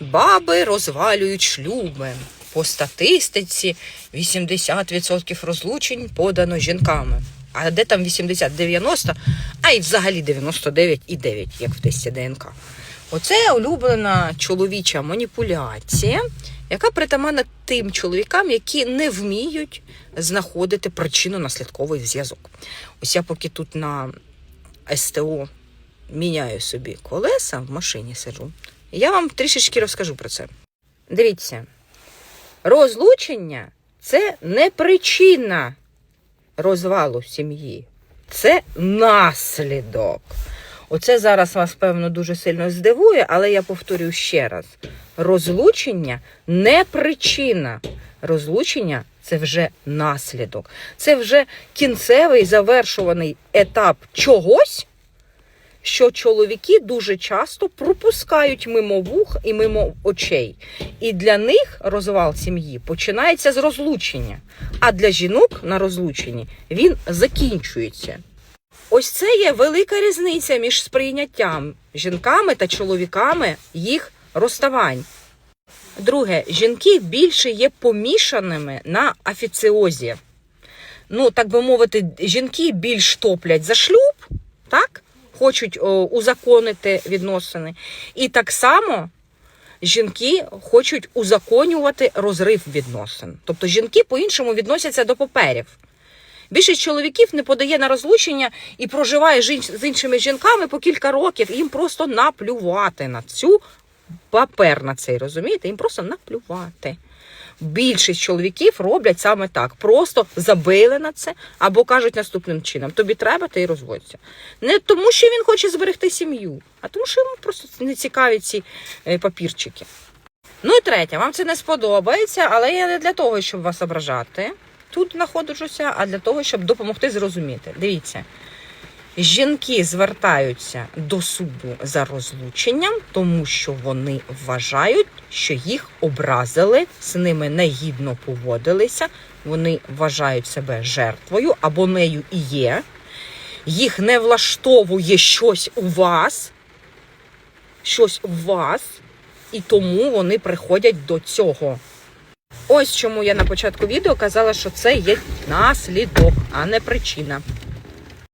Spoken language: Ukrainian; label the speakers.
Speaker 1: Баби розвалюють шлюби. По статистиці 80% розлучень подано жінками. А де там 80-90, а й взагалі 99,9, як в тесті ДНК. Оце улюблена чоловіча маніпуляція, яка притаманна тим чоловікам, які не вміють знаходити причинно-наслідковий зв'язок. Ось я поки тут на СТО міняю собі колеса в машині сиджу. Я вам трішечки розкажу про це. Дивіться, розлучення це не причина розвалу сім'ї, це наслідок. Оце зараз вас, певно, дуже сильно здивує, але я повторюю ще раз: розлучення не причина. Розлучення це вже наслідок. Це вже кінцевий завершуваний етап чогось, що чоловіки дуже часто пропускають мимо вух і мимо очей. І для них розвал сім'ї починається з розлучення. А для жінок на розлученні він закінчується. Ось це є велика різниця між сприйняттям жінками та чоловіками їх розставань. Друге, жінки більше є помішаними на офіціозі. Ну, так би мовити, жінки більш топлять за шлюб? Хочуть о, узаконити відносини. І так само жінки хочуть узаконювати розрив відносин. Тобто жінки по-іншому відносяться до паперів. Більшість чоловіків не подає на розлучення і проживає з іншими жінками по кілька років. Їм просто наплювати на цю папер на цей, розумієте? Їм просто наплювати. Більшість чоловіків роблять саме так. Просто забили на це або кажуть наступним чином: тобі треба, ти і розводься. Не тому, що він хоче зберегти сім'ю, а тому, що йому просто не цікаві ці е, папірчики. Ну і третє, вам це не сподобається, але я не для того, щоб вас ображати. Тут знаходжуся, а для того, щоб допомогти зрозуміти. Дивіться, жінки звертаються до суду за розлученням, тому що вони вважають, що їх образили, з ними негідно поводилися, вони вважають себе жертвою або нею і є. Їх не влаштовує щось у вас, щось у вас, і тому вони приходять до цього. Ось чому я на початку відео казала, що це є наслідок, а не причина.